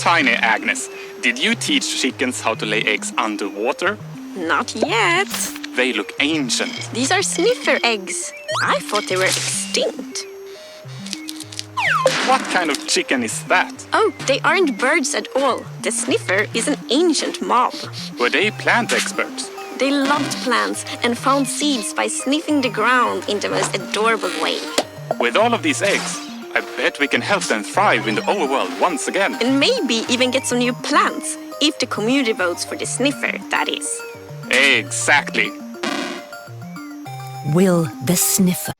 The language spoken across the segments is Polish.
Tiny Agnes, did you teach chickens how to lay eggs underwater? Not yet. They look ancient. These are sniffer eggs. I thought they were extinct. What kind of chicken is that? Oh, they aren't birds at all. The sniffer is an ancient mob. Were they plant experts? They loved plants and found seeds by sniffing the ground in the most adorable way. With all of these eggs, I bet we can help them thrive in the overworld once again. And maybe even get some new plants. If the community votes for the sniffer, that is. Exactly. Will the Sniffer.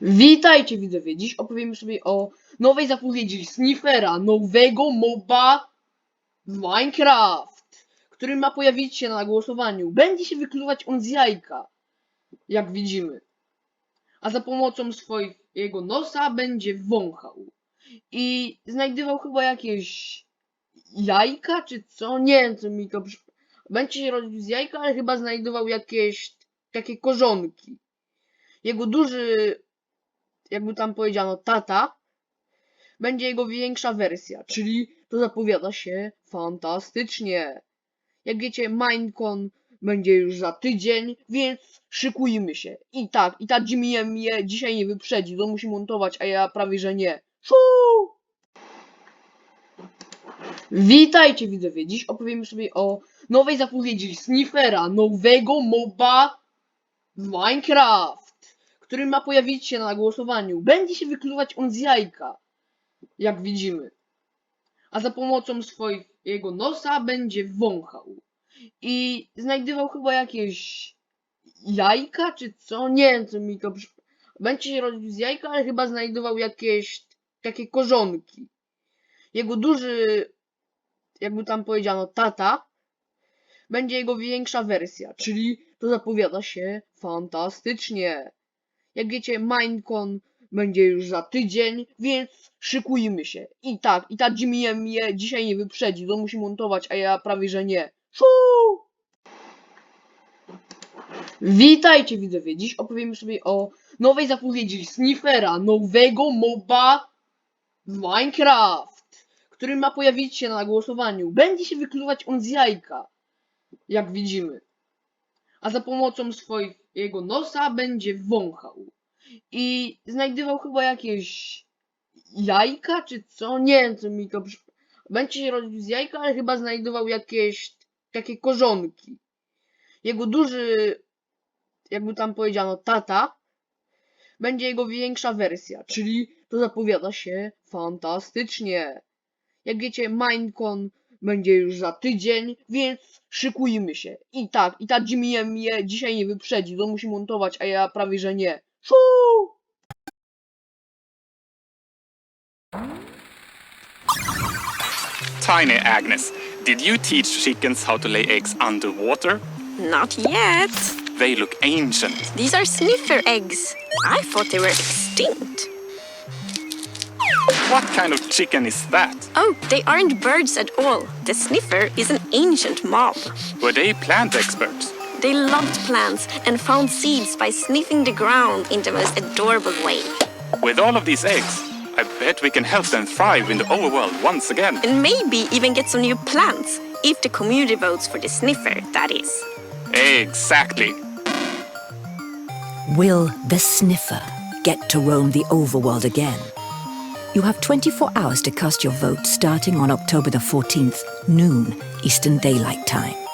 Witajcie widzowie, dziś opowiemy sobie o nowej zapowiedzi Sniffera, nowego moba w Minecraft, który ma pojawić się na głosowaniu. Będzie się wykluwać on z jajka, jak widzimy. A za pomocą swojego nosa będzie wąchał. I znajdywał chyba jakieś jajka, czy co? Nie wiem, co mi to. Będzie się rodził z jajka, ale chyba znajdował jakieś takie korzonki. Jego duży jakby tam powiedziano, tata, będzie jego większa wersja, czyli to zapowiada się fantastycznie. Jak wiecie, Minecon będzie już za tydzień, więc szykujmy się. I tak, i tak Jimmy mnie dzisiaj nie wyprzedzi, to musi montować, a ja prawie że nie. Szu! Witajcie widzowie, dziś opowiemy sobie o nowej zapowiedzi Sniffera, nowego moba w Minecraft który ma pojawić się na głosowaniu. Będzie się wykluwać on z jajka, jak widzimy. A za pomocą swojego nosa będzie wąchał. I znajdywał chyba jakieś jajka, czy co? Nie wiem, co mi to. Będzie się rodził z jajka, ale chyba znajdował jakieś takie korzonki. Jego duży, jakby tam powiedziano, tata, będzie jego większa wersja, czyli to zapowiada się fantastycznie. Jak wiecie, Minecon będzie już za tydzień, więc szykujmy się. I tak, i tak Jimmy mnie dzisiaj nie wyprzedzi, to musi montować, a ja prawie że nie. Szu! Witajcie widzowie, dziś opowiemy sobie o nowej zapowiedzi Sniffera, nowego moba w Minecraft, który ma pojawić się na głosowaniu. Będzie się wykluwać on z jajka, jak widzimy. A za pomocą swojego nosa będzie wąchał. I znajdywał chyba jakieś jajka, czy co? Nie wiem, co mi to. Będzie się rodził z jajka, ale chyba znajdował jakieś takie korzonki. Jego duży, jakby tam powiedziano, tata, będzie jego większa wersja, czyli to zapowiada się fantastycznie. Jak wiecie, Minecon będzie już za tydzień, więc szykujmy się. I tak, i tak Jimmy mnie dzisiaj nie wyprzedzi, to musi montować, a ja prawie że nie. Szu! Tiny Agnes, did you teach chickens how to lay eggs underwater? Not yet. They look ancient. These are sniffer eggs. I thought they were extinct. What kind of chicken is that? Oh, they aren't birds at all. The sniffer is an ancient mob. Were they plant experts? They loved plants and found seeds by sniffing the ground in the most adorable way. With all of these eggs, I bet we can help them thrive in the overworld once again. And maybe even get some new plants. If the community votes for the sniffer, that is. Exactly. Will the Sniffer get to roam the overworld again? You have 24 hours to cast your vote starting on October the 14th, noon, Eastern Daylight Time.